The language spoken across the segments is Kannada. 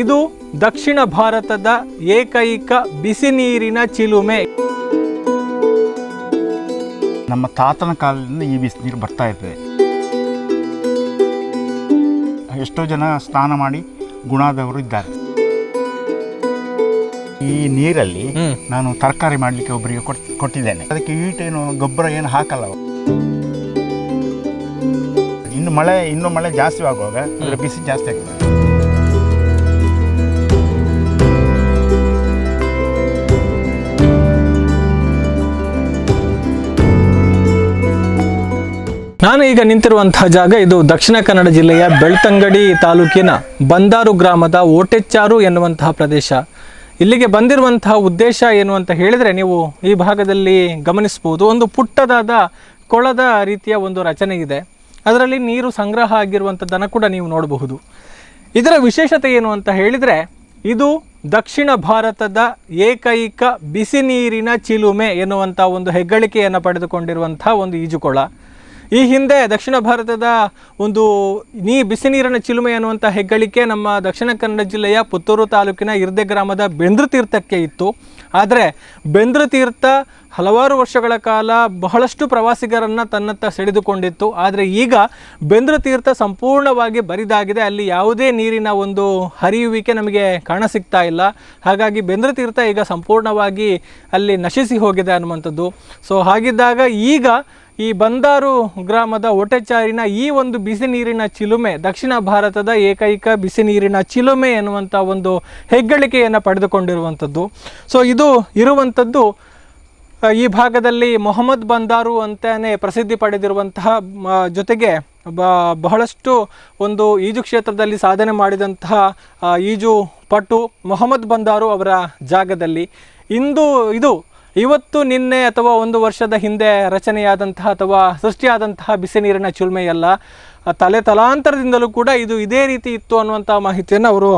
ಇದು ದಕ್ಷಿಣ ಭಾರತದ ಏಕೈಕ ಬಿಸಿ ನೀರಿನ ಚಿಲುಮೆ. ನಮ್ಮ ತಾತನ ಕಾಲದಿಂದ ಈ ಬಿಸಿ ನೀರು ಬರ್ತಾ ಇದೆ ಎಷ್ಟೋ ಜನ ಸ್ನಾನ ಮಾಡಿ ಗುಣಾದವರು ಇದ್ದಾರೆ. ಈ ನೀರಲ್ಲಿ ನಾನು ತರಕಾರಿ ಮಾಡಲಿಕ್ಕೆ ಒಬ್ಬರಿಗೆ ಕೊಟ್ ಕೊಟ್ಟಿದ್ದೇನೆ. ಅದಕ್ಕೆ ಏನು ಗೊಬ್ಬರ ಏನು ಹಾಕಲ್ಲ. ಇನ್ನು ಮಳೆ ಇನ್ನು ಮಳೆ ಜಾಸ್ತಿ ಆಗುವಾಗ ಅಂದರೆ ಬಿಸಿ ಜಾಸ್ತಿ ಆಗ್ತದೆ. ನಾನು ಈಗ ನಿಂತಿರುವಂತಹ ಜಾಗ ಇದು ದಕ್ಷಿಣ ಕನ್ನಡ ಜಿಲ್ಲೆಯ ಬೆಳ್ತಂಗಡಿ ತಾಲೂಕಿನ ಬಂದಾರು ಗ್ರಾಮದ ಓಟೆಚ್ಚಾರು ಎನ್ನುವಂತಹ ಪ್ರದೇಶ. ಇಲ್ಲಿಗೆ ಬಂದಿರುವಂತಹ ಉದ್ದೇಶ ಏನು ಅಂತ ಹೇಳಿದರೆ ನೀವು ಈ ಭಾಗದಲ್ಲಿ ಗಮನಿಸ್ಬೋದು ಒಂದು ಪುಟ್ಟದಾದ ಕೊಳದ ರೀತಿಯ ಒಂದು ರಚನೆ ಇದೆ. ಅದರಲ್ಲಿ ನೀರು ಸಂಗ್ರಹ ಆಗಿರುವಂಥದ್ದನ್ನು ಕೂಡ ನೀವು ನೋಡಬಹುದು. ಇದರ ವಿಶೇಷತೆ ಏನು ಅಂತ ಹೇಳಿದರೆ ಇದು ದಕ್ಷಿಣ ಭಾರತದ ಏಕೈಕ ಬಿಸಿ ನೀರಿನ ಚಿಲುಮೆ ಎನ್ನುವಂಥ ಒಂದು ಹೆಗ್ಗಳಿಕೆಯನ್ನು ಪಡೆದುಕೊಂಡಿರುವಂಥ ಒಂದು ಈಜುಕೊಳ. ಈ ಹಿಂದೆ ದಕ್ಷಿಣ ಭಾರತದ ಒಂದು ನೀ ಬಿಸಿ ನೀರಿನ ಚಿಲುಮೆ ಅನ್ನುವಂಥ ಹೆಗ್ಗಳಿಕೆ ನಮ್ಮ ದಕ್ಷಿಣ ಕನ್ನಡ ಜಿಲ್ಲೆಯ ಪುತ್ತೂರು ತಾಲೂಕಿನ ಇರ್ದೆ ಗ್ರಾಮದ ಬೆಂದ್ರ ತೀರ್ಥಕ್ಕೆ ಇತ್ತು. ಆದರೆ ಬೆಂದ್ರ ತೀರ್ಥ ಹಲವಾರು ವರ್ಷಗಳ ಕಾಲ ಬಹಳಷ್ಟು ಪ್ರವಾಸಿಗರನ್ನು ತನ್ನತ್ತ ಸೆಳೆದುಕೊಂಡಿತ್ತು. ಆದರೆ ಈಗ ಬೆಂದ್ರ ತೀರ್ಥ ಸಂಪೂರ್ಣವಾಗಿ ಬರಿದಾಗಿದೆ. ಅಲ್ಲಿ ಯಾವುದೇ ನೀರಿನ ಒಂದು ಹರಿಯುವಿಕೆ ನಮಗೆ ಕಾಣಸಿಗ್ತಾ ಇಲ್ಲ. ಹಾಗಾಗಿ ಬೆಂದ್ರ ತೀರ್ಥ ಈಗ ಸಂಪೂರ್ಣವಾಗಿ ಅಲ್ಲಿ ನಶಿಸಿ ಹೋಗಿದೆ ಅನ್ನುವಂಥದ್ದು. ಸೊ ಹಾಗಿದ್ದಾಗ ಈಗ ಈ ಬಂದಾರು ಗ್ರಾಮದ ಒಟೆಚಾರಿನ ಈ ಒಂದು ಬಿಸಿ ನೀರಿನ ಚಿಲುಮೆ, ದಕ್ಷಿಣ ಭಾರತದ ಏಕೈಕ ಬಿಸಿ ನೀರಿನ ಚಿಲುಮೆ ಎನ್ನುವಂಥ ಒಂದು ಹೆಗ್ಗಳಿಕೆಯನ್ನು ಪಡೆದುಕೊಂಡಿರುವಂಥದ್ದು. ಸೊ ಇದು ಇರುವಂಥದ್ದು ಈ ಭಾಗದಲ್ಲಿ ಮೊಹಮ್ಮದ್ ಬಂದಾರು ಅಂತಾನೆ ಪ್ರಸಿದ್ಧಿ ಪಡೆದಿರುವಂತಹ ಜೊತೆಗೆ ಬಹಳಷ್ಟು ಒಂದು ಈಜು ಕ್ಷೇತ್ರದಲ್ಲಿ ಸಾಧನೆ ಮಾಡಿದಂತಹ ಈಜು ಪಟು ಮೊಹಮ್ಮದ್ ಬಂದಾರು ಅವರ ಜಾಗದಲ್ಲಿ. ಇಂದು ಇದು ಇವತ್ತು ನಿನ್ನೆ ಅಥವಾ ಒಂದು ವರ್ಷದ ಹಿಂದೆ ರಚನೆಯಾದಂತಹ ಅಥವಾ ಸೃಷ್ಟಿಯಾದಂತಹ ಬಿಸಿ ನೀರಿನ ಚಿಲ್ಮೆಯಲ್ಲ ತಲೆ ತಲಾಂತರದಿಂದಲೂ ಕೂಡ ಇದು ಇದೇ ರೀತಿ ಇತ್ತು ಅನ್ನುವಂಥ ಮಾಹಿತಿಯನ್ನು ಅವರು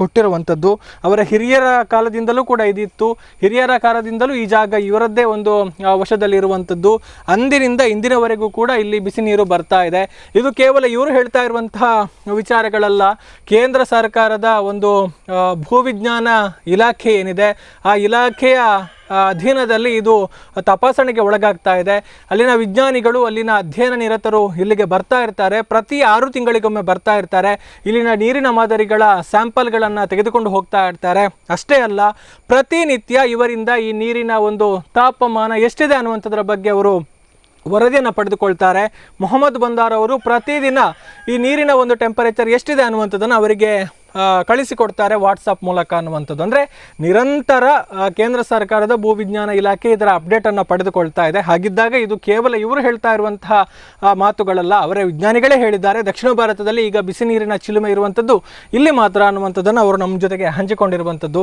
ಕೊಟ್ಟಿರುವಂಥದ್ದು. ಅವರ ಹಿರಿಯರ ಕಾಲದಿಂದಲೂ ಕೂಡ ಇದಿತ್ತು. ಹಿರಿಯರ ಕಾಲದಿಂದಲೂ ಈ ಜಾಗ ಇವರದ್ದೇ ಒಂದು ವಶದಲ್ಲಿ ವಶದಲ್ಲಿರುವಂಥದ್ದು. ಅಂದಿನಿಂದ ಇಂದಿನವರೆಗೂ ಕೂಡ ಇಲ್ಲಿ ಬಿಸಿ ನೀರು ಬರ್ತಾ ಇದೆ. ಇದು ಕೇವಲ ಇವರು ಹೇಳ್ತಾ ಇರುವಂತಹ ವಿಚಾರಗಳಲ್ಲ. ಕೇಂದ್ರ ಸರ್ಕಾರದ ಒಂದು ಭೂವಿಜ್ಞಾನ ಇಲಾಖೆ ಏನಿದೆ, ಆ ಇಲಾಖೆಯ ಅಧೀನದಲ್ಲಿ ಇದು ತಪಾಸಣೆಗೆ ಒಳಗಾಗ್ತಾ ಇದೆ. ಅಲ್ಲಿನ ವಿಜ್ಞಾನಿಗಳು, ಅಲ್ಲಿನ ಅಧ್ಯಯನ ನಿರತರು ಇಲ್ಲಿಗೆ ಬರ್ತಾ ಇರ್ತಾರೆ. ಪ್ರತಿ ಆರು ತಿಂಗಳಿಗೊಮ್ಮೆ ಬರ್ತಾ ಇರ್ತಾರೆ. ಇಲ್ಲಿನ ನೀರಿನ ಮಾದರಿಗಳ ಸ್ಯಾಂಪಲ್ಗಳನ್ನು ತೆಗೆದುಕೊಂಡು ಹೋಗ್ತಾ ಇರ್ತಾರೆ. ಅಷ್ಟೇ ಅಲ್ಲ, ಪ್ರತಿನಿತ್ಯ ಇವರಿಂದ ಈ ನೀರಿನ ಒಂದು ತಾಪಮಾನ ಎಷ್ಟಿದೆ ಅನ್ನುವಂಥದ್ರ ಬಗ್ಗೆ ಅವರು ವರದಿಯನ್ನು ಪಡೆದುಕೊಳ್ತಾರೆ. ಮೊಹಮ್ಮದ್ ಬಂದಾರ್ ಅವರು ಪ್ರತಿದಿನ ಈ ನೀರಿನ ಒಂದು ಟೆಂಪರೇಚರ್ ಎಷ್ಟಿದೆ ಅನ್ನುವಂಥದ್ದನ್ನು ಅವರಿಗೆ ಕಳಿಸಿಕೊಡ್ತಾರೆ ವಾಟ್ಸಪ್ ಮೂಲಕ ಅನ್ನುವಂಥದ್ದು. ಅಂದರೆ ನಿರಂತರ ಕೇಂದ್ರ ಸರ್ಕಾರದ ಭೂವಿಜ್ಞಾನ ಇಲಾಖೆ ಇದರ ಅಪ್ಡೇಟನ್ನು ಪಡೆದುಕೊಳ್ತಾ ಇದೆ. ಹಾಗಿದ್ದಾಗ ಇದು ಕೇವಲ ಇವರು ಹೇಳ್ತಾ ಇರುವಂತಹ ಮಾತುಗಳಲ್ಲ, ಅವರ ವಿಜ್ಞಾನಿಗಳೇ ಹೇಳಿದ್ದಾರೆ. ದಕ್ಷಿಣ ಭಾರತದಲ್ಲಿ ಈಗ ಬಿಸಿ ನೀರಿನ ಚಿಲುಮೆ ಇರುವಂಥದ್ದು ಇಲ್ಲಿ ಮಾತ್ರ ಅನ್ನುವಂಥದ್ದನ್ನು ಅವರು ನಮ್ಮ ಜೊತೆಗೆ ಹಂಚಿಕೊಂಡಿರುವಂಥದ್ದು.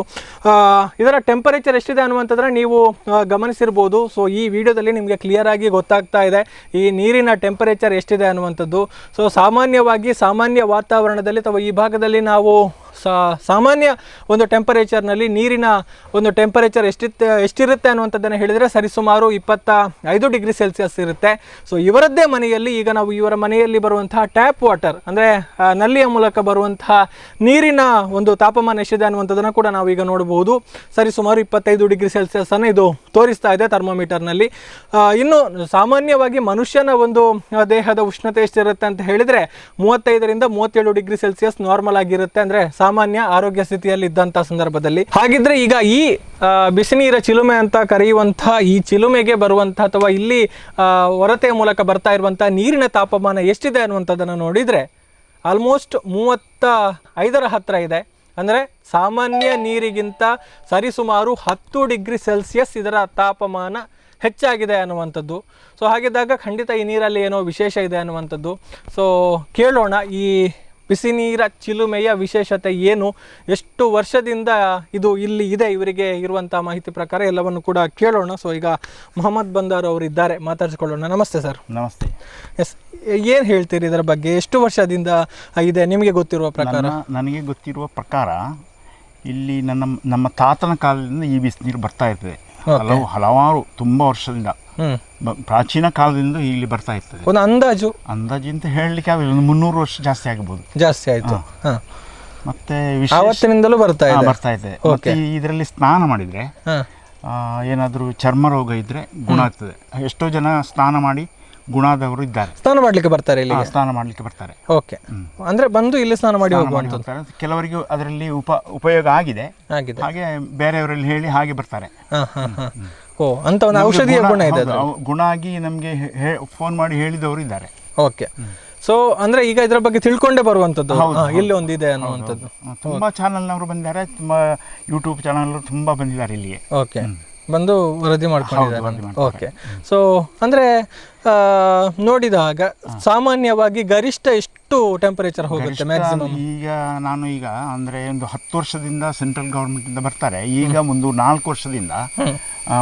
ಇದರ ಟೆಂಪರೇಚರ್ ಎಷ್ಟಿದೆ ಅನ್ನುವಂಥದ್ರೆ ನೀವು ಗಮನಿಸಿರ್ಬೋದು. ಸೊ ಈ ವಿಡಿಯೋದಲ್ಲಿ ನಿಮಗೆ ಕ್ಲಿಯರ್ ಆಗಿ ಗೊತ್ತಾಗ್ತಾ ಇದೆ. ಈ ನೀರಿನ ಟೆಂಪರೇಚರ್ ಎಷ್ಟಿದೆ ಅನ್ನುವಂಥದ್ದು. ಸೊ ಸಾಮಾನ್ಯವಾಗಿ ಸಾಮಾನ್ಯ ವಾತಾವರಣದಲ್ಲಿ ಅಥವಾ ಈ ಭಾಗದಲ್ಲಿ ನಾವು ಸಾ ಸಾಮಾನ್ಯ ಒಂದು ಟೆಂಪರೇಚರ್ನಲ್ಲಿ ನೀರಿನ ಒಂದು ಟೆಂಪರೇಚರ್ ಎಷ್ಟಿತ್ತು ಎಷ್ಟಿರುತ್ತೆ ಅನ್ನುವಂಥದ್ದನ್ನು ಹೇಳಿದರೆ ಸರಿಸುಮಾರು ಇಪ್ಪತ್ತ ಐದು ಡಿಗ್ರಿ ಸೆಲ್ಸಿಯಸ್ ಇರುತ್ತೆ. ಸೊ ಇವರದ್ದೇ ಮನೆಯಲ್ಲಿ ಈಗ ನಾವು ಇವರ ಮನೆಯಲ್ಲಿ ಬರುವಂತಹ ಟ್ಯಾಪ್ ವಾಟರ್ ಅಂದರೆ ನಲ್ಲಿಯ ಮೂಲಕ ಬರುವಂತಹ ನೀರಿನ ಒಂದು ತಾಪಮಾನ ಎಷ್ಟಿದೆ ಅನ್ನುವಂಥದ್ದನ್ನು ಕೂಡ ನಾವು ಈಗ ನೋಡಬಹುದು. ಸರಿಸುಮಾರು ಇಪ್ಪತ್ತೈದು ಡಿಗ್ರಿ ಸೆಲ್ಸಿಯಸ್ ಅನ್ನು ಇದು ತೋರಿಸ್ತಾ ಇದೆ ಥರ್ಮೋಮೀಟರ್ನಲ್ಲಿ ಇನ್ನು ಸಾಮಾನ್ಯವಾಗಿ ಮನುಷ್ಯನ ಒಂದು ದೇಹದ ಉಷ್ಣತೆ ಎಷ್ಟಿರುತ್ತೆ ಅಂತ ಹೇಳಿದರೆ ಮೂವತ್ತೈದರಿಂದ ಮೂವತ್ತೇಳು ಡಿಗ್ರಿ ಸೆಲ್ಸಿಯಸ್ ನಾರ್ಮಲ್ ಆಗಿರುತ್ತೆ ಅಂದರೆ ಸಾಮಾನ್ಯ ಆರೋಗ್ಯ ಸ್ಥಿತಿಯಲ್ಲಿ ಇದ್ದಂಥ ಸಂದರ್ಭದಲ್ಲಿ. ಹಾಗಿದ್ರೆ ಈಗ ಈ ಬಿಸಿನೀರ ಚಿಲುಮೆ ಅಂತ ಕರೆಯುವಂತಹ ಈ ಚಿಲುಮೆಗೆ ಬರುವಂಥ ಅಥವಾ ಇಲ್ಲಿ ಹೊರತೆಯ ಮೂಲಕ ಬರ್ತಾ ಇರುವಂಥ ನೀರಿನ ತಾಪಮಾನ ಎಷ್ಟಿದೆ ಅನ್ನುವಂಥದ್ದನ್ನು ನೋಡಿದರೆ ಆಲ್ಮೋಸ್ಟ್ ಮೂವತ್ತ ಐದರ ಹತ್ತಿರ ಇದೆ. ಅಂದರೆ ಸಾಮಾನ್ಯ ನೀರಿಗಿಂತ ಸರಿಸುಮಾರು ಹತ್ತು ಡಿಗ್ರಿ ಸೆಲ್ಸಿಯಸ್ ಇದರ ತಾಪಮಾನ ಹೆಚ್ಚಾಗಿದೆ ಅನ್ನುವಂಥದ್ದು. ಸೊ ಹಾಗಿದ್ದಾಗ ಖಂಡಿತ ಈ ನೀರಲ್ಲಿ ಏನೋ ವಿಶೇಷ ಇದೆ ಅನ್ನುವಂಥದ್ದು. ಸೊ ಕೇಳೋಣ ಈ ಬಿಸಿ ನೀರ ಚಿಲುಮೆಯ ವಿಶೇಷತೆ ಏನು? ಎಷ್ಟು ವರ್ಷದಿಂದ ಇದು ಇಲ್ಲಿ ಇದೆ? ಇವರಿಗೆ ಇರುವಂಥ ಮಾಹಿತಿ ಪ್ರಕಾರ ಎಲ್ಲವನ್ನು ಕೂಡ ಕೇಳೋಣ. ಸೊ ಈಗ ಮೊಹಮ್ಮದ್ ಬಂದಾರ್ ಅವರು ಇದ್ದಾರೆ ಮಾತಾಡಿಸ್ಕೊಳ್ಳೋಣ. ನಮಸ್ತೆ ಸರ್. ನಮಸ್ತೆ. ಎಸ್ ಏನು ಹೇಳ್ತೀರಿ ಇದರ ಬಗ್ಗೆ? ಎಷ್ಟು ವರ್ಷದಿಂದ ಇದೆ? ನಿಮಗೆ ಗೊತ್ತಿರುವ ಪ್ರಕಾರ? ನನಗೆ ಗೊತ್ತಿರುವ ಪ್ರಕಾರ ಇಲ್ಲಿ ನನ್ನ ನಮ್ಮ ತಾತನ ಕಾಲದಿಂದ ಈ ಬಿಸಿ ನೀರು ಬರ್ತಾ ಇರ್ತದೆ. ಹಲವು ಹಲವಾರು ತುಂಬ ವರ್ಷದಿಂದ. ಬ- ಪ್ರಾಚೀನ ಕಾಲದಿಂದ ಇಲ್ಲಿ ಬರ್ತಾ ಇರ್ತದೆ. ಒಂದು ಅಂದಾಜು. ಅಂದಾಜು ಅಂತ ಹೇಳಲಿಕ್ಕೆ ಆಗಲ್ಲ ಒಂದು ಮುನ್ನೂರು ವರ್ಷ ಜಾಸ್ತಿ ಆಗ್ಬೋದು. ಜಾಸ್ತಿ ಆಯ್ತು. ಹಾಂ. ಮತ್ತೆ ವಿಶೇಷ ಆವತ್ತಿನಿಂದಲೂ ಬರ್ತಾ ಹಾ, ಇದೆ. ಬರ್ತಾ ಇದೆ. ಮತ್ತೆ ಇದರಲ್ಲಿ ಸ್ನಾನ ಮಾಡಿದರೆ ಹಾಂ. ಏನಾದರೂ ಚರ್ಮ ರೋಗ ಇದ್ದರೆ ಗುಣ ಆಗ್ತದೆ. ಎಷ್ಟೋ ಜನ ಸ್ನಾನ ಮಾಡಿ ಗುಣ ಆದವರು ಇದ್ದಾರೆ. ಸ್ನಾನ ಮಾಡ್ಲಿಕ್ಕೆ ಬರ್ತಾರೆ ಇಲ್ಲಿ ಸ್ನಾನ ಮಾಡಲಿಕ್ಕೆ ಬರ್ತಾರೆ. ಓಕೆ ಅಂದ್ರೆ ಬಂದು ಇಲ್ಲಿ ಸ್ನಾನ ಮಾಡಿ ಸ್ನಾನ ಹೋಗ್ತಾರೆ. ಕೆಲವರಿಗೆ ಅದರಲ್ಲಿ ಉಪ ಉಪಯೋಗ ಆಗಿದೆ. ಆಗಿದೆ. ಹಾಗೆ ಬೇರೆಯವರಲ್ಲಿ ಹೇಳಿ ಹಾಗೆ ಬರ್ತಾರೆ. ಹಾ ಹಾ ಹಾ. ಓ ಅಂತ ಒಂದು ಔಷಧಿಯ ಗುಣ ಇದೆ ಅವು ಗುಣ ಆಗಿ ನಮಗೆ ಫೋನ್ ಮಾಡಿ ಹೇಳಿದವರು ಇದ್ದಾರೆ. ಓಕೆ. ಸೊ ಅಂದ್ರೆ ಈಗ ಇದ್ರ ಬಗ್ಗೆ ತಿಳ್ಕೊಂಡೇ ಬರುವಂತದ್ದು ಹಾ, ಇಲ್ಲಿ ಒಂದಿದೆ ಅನ್ನುವಂಥದ್ದು. ತುಂಬಾ ಚಾನಲ್ನವರು ಬಂದಿದ್ದಾರೆ ತುಂಬಾ ಯೂಟ್ಯೂಬ್ ಚಾನಲ್ ತುಂಬಾ ಬಂದಿದ್ದಾರೆ ಇಲ್ಲಿ ಓಕೆ. ಬಂದು ವರದಿ ಮಾಡ್ಕೊಂಡಿದ್ದಾರೆ. ಓಕೆ ಸೊ ಅಂದ್ರೆ ನೋಡಿದಾಗ ಸಾಮಾನ್ಯವಾಗಿ ಗರಿಷ್ಠ ಎಷ್ಟು ಟೆಂಪರೇಚರ್ ಹೋಗುತ್ತೆ ಮ್ಯಾಕ್ಸಿಮಮ್ ಈಗ ನಾನು ಈಗ ಅಂದರೆ ಒಂದು ಹತ್ತು ವರ್ಷದಿಂದ ಸೆಂಟ್ರಲ್ ಗೌರ್ಮೆಂಟಿಂದ ಬರ್ತಾರೆ. ಈಗ ಒಂದು ನಾಲ್ಕು ವರ್ಷದಿಂದ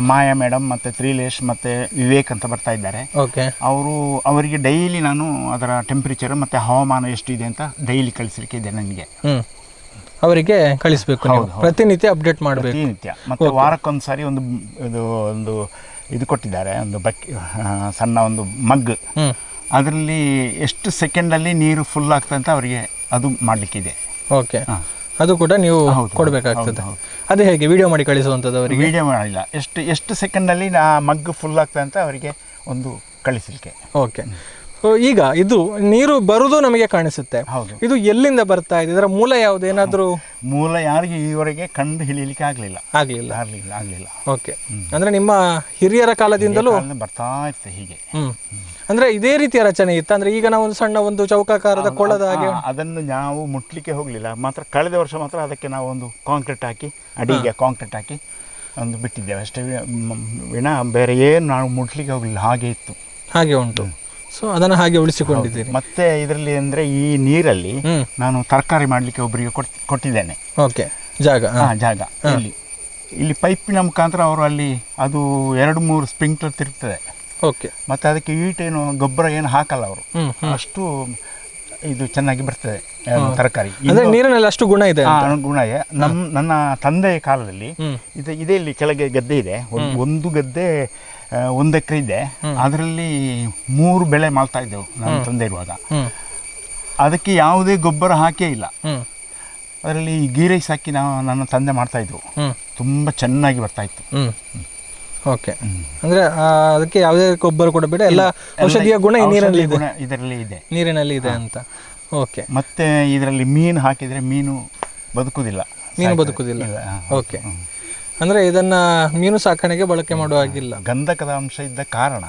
ಮಾಯಾ ಮೇಡಮ್ ಮತ್ತು ತ್ರಿಲೇಶ್ ಮತ್ತು ವಿವೇಕ್ ಅಂತ ಬರ್ತಾ ಇದ್ದಾರೆ. ಓಕೆ ಅವರು ಅವರಿಗೆ ಡೈಲಿ ನಾನು ಅದರ ಟೆಂಪ್ರೇಚರ್ ಮತ್ತು ಹವಾಮಾನ ಎಷ್ಟು ಇದೆ ಅಂತ ಡೈಲಿ ಕಳಿಸಲಿಕ್ಕೆ ಇದೆ ನನಗೆ. ಅವರಿಗೆ ಕಳಿಸ್ಬೇಕು ನೀವು. ಪ್ರತಿನಿತ್ಯ ಅಪ್ಡೇಟ್ ಮಾಡಬೇಕು. ಪ್ರತಿನಿತ್ಯ. ಮತ್ತು ವಾರಕ್ಕೊಂದು ಸಾರಿ ಒಂದು ಇದು ಒಂದು ಇದು ಕೊಟ್ಟಿದ್ದಾರೆ ಒಂದು ಬಕ್ ಸಣ್ಣ ಒಂದು ಮಗ್. ಅದರಲ್ಲಿ ಎಷ್ಟು ಸೆಕೆಂಡಲ್ಲಿ ನೀರು ಫುಲ್ ಆಗ್ತದೆ ಅಂತ ಅವರಿಗೆ ಅದು ಮಾಡಲಿಕ್ಕಿದೆ. ಓಕೆ ಅದು ಕೂಡ ನೀವು ಕೊಡಬೇಕಾಗ್ತದೆ. ಅದೇ ಹೇಗೆ ವಿಡಿಯೋ ಮಾಡಿ ಕಳಿಸುವಂಥದ್ದು ಅವರಿಗೆ? ವಿಡಿಯೋ ಮಾಡಿಲ್ಲ. ಎಷ್ಟು ಎಷ್ಟು ಸೆಕೆಂಡಲ್ಲಿ ನಾ ಮಗ್ ಫುಲ್ ಆಗ್ತದೆ ಅಂತ ಅವರಿಗೆ ಒಂದು ಕಳಿಸಲಿಕ್ಕೆ. ಓಕೆ ಈಗ ಇದು ನೀರು ಬರುವುದು ನಮಗೆ ಕಾಣಿಸುತ್ತೆ. ಹೌದು. ಇದು ಎಲ್ಲಿಂದ ಬರ್ತಾ ಇದೆ? ಇದರ ಮೂಲ ಯಾವುದು? ಏನಾದರೂ ಮೂಲ ಯಾರಿಗೆ ಈವರೆಗೆ ಕಂಡು ಹಿಡಿಯಲಿಕ್ಕೆ ಆಗಲಿಲ್ಲ. ಆಗಲಿಲ್ಲ. ಆಗಲಿಲ್ಲ ಆಗಲಿಲ್ಲ. ಓಕೆ. ಅಂದ್ರೆ ನಿಮ್ಮ ಹಿರಿಯರ ಕಾಲದಿಂದಲೂ ಬರ್ತಾ ಇರ್ತದೆ ಹೀಗೆ. ಅಂದ್ರೆ ಇದೇ ರೀತಿಯ ರಚನೆ ಇತ್ತು? ಅಂದ್ರೆ ಈಗ ನಾವು ಒಂದು ಸಣ್ಣ ಒಂದು ಚೌಕಾಕಾರದ ಕೊಳದ ಹಾಗೆ ಅದನ್ನು ನಾವು ಮುಟ್ಲಿಕ್ಕೆ ಹೋಗಲಿಲ್ಲ. ಮಾತ್ರ ಕಳೆದ ವರ್ಷ ಮಾತ್ರ ಅದಕ್ಕೆ ನಾವು ಒಂದು ಕಾಂಕ್ರೀಟ್ ಹಾಕಿ ಅಡಿಗೆ ಕಾಂಕ್ರೀಟ್ ಹಾಕಿ ಒಂದು ಬಿಟ್ಟಿದ್ದೇವೆ ಅಷ್ಟೇ. ವಿನ ಬೇರೆ ಏನು ನಾವು ಮುಟ್ಲಿಕ್ಕೆ ಹೋಗಲಿಲ್ಲ. ಹಾಗೆ ಇತ್ತು. ಹಾಗೆ ಉಂಟು. ಸೊ ಅದನ್ನು ಹಾಗೆ ಉಳಿಸಿಕೊಂಡಿದ್ದೀನಿ ಮತ್ತೆ ಇದರಲ್ಲಿ ಅಂದರೆ ಈ ನೀರಲ್ಲಿ ನಾನು ತರಕಾರಿ ಮಾಡಲಿಕ್ಕೆ ಒಬ್ಬರಿಗೆ ಕೊಟ್ ಕೊಟ್ಟಿದ್ದೇನೆ. ಓಕೆ. ಜಾಗ ಹ. ಜಾಗ. ಇಲ್ಲಿ. ಇಲ್ಲಿ ಪೈಪಿನ ಮುಖಾಂತರ ಅವರು ಅಲ್ಲಿ ಅದು ಎರಡು ಮೂರು ಸ್ಪ್ರಿಂಕ್ಲರ್ ತಿರುಗ್ತದೆ. ಓಕೆ. ಮತ್ತೆ ಅದಕ್ಕೆ ಏನು ಗೊಬ್ಬರ ಏನು ಹಾಕಲ್ಲ ಅವರು. ಅಷ್ಟು ಇದು ಚೆನ್ನಾಗಿ ಬರ್ತದೆ ತರಕಾರಿ. ನೀರಿನಲ್ಲಿ ಅಷ್ಟು ಗುಣ ಇದೆ ಗುಣ ಇದೆ. ನಮ್ಮ ನನ್ನ ತಂದೆಯ ಕಾಲದಲ್ಲಿ ಇದೆ ಇಲ್ಲಿ ಕೆಳಗೆ ಗದ್ದೆ ಇದೆ. ಒಂದು ಗದ್ದೆ ಒಂದು ಎಕರೆ ಇದೆ. ಅದರಲ್ಲಿ ಮೂರು ಬೆಳೆ ಮಾಡ್ತಾ ಇದ್ದೆವು ನಮ್ಮ ತಂದೆ ಇರುವಾಗ. ಅದಕ್ಕೆ ಯಾವುದೇ ಗೊಬ್ಬರ ಹಾಕೇ ಇಲ್ಲ. ಅದರಲ್ಲಿ ಗೀ ರೈಸ್ ಹಾಕಿ ನಾವು ನನ್ನ ತಂದೆ ಮಾಡ್ತಾ ಇದ್ರು. ತುಂಬ ಚೆನ್ನಾಗಿ ಬರ್ತಾ ಇತ್ತು. ಓಕೆ. ಅಂದ್ರೆ ಅದಕ್ಕೆ ಯಾವುದೇ ಗೊಬ್ಬರ ಕೊಡಬೇಡ ಎಲ್ಲ ಔಷಧಿಯ ಗುಣ ನೀರಲ್ಲಿ ಇದೆ. ಇದರಲ್ಲಿ ಇದೆ. ನೀರಿನಲ್ಲಿ ಇದೆ ಅಂತ. ಓಕೆ. ಮತ್ತೆ ಇದರಲ್ಲಿ ಮೀನು ಹಾಕಿದರೆ ಮೀನು ಬದುಕುದಿಲ್ಲ. ಮೀನು ಬದುಕುದಿಲ್ಲ. ಓಕೆ. ಅಂದ್ರೆ ಇದನ್ನ ಮೀನು ಸಾಕಣೆಗೆ ಬಳಕೆ ಮಾಡುವ ಹಾಗಿಲ್ಲ. ಗಂಧಕದ ಅಂಶ ಇದ್ದ ಕಾರಣ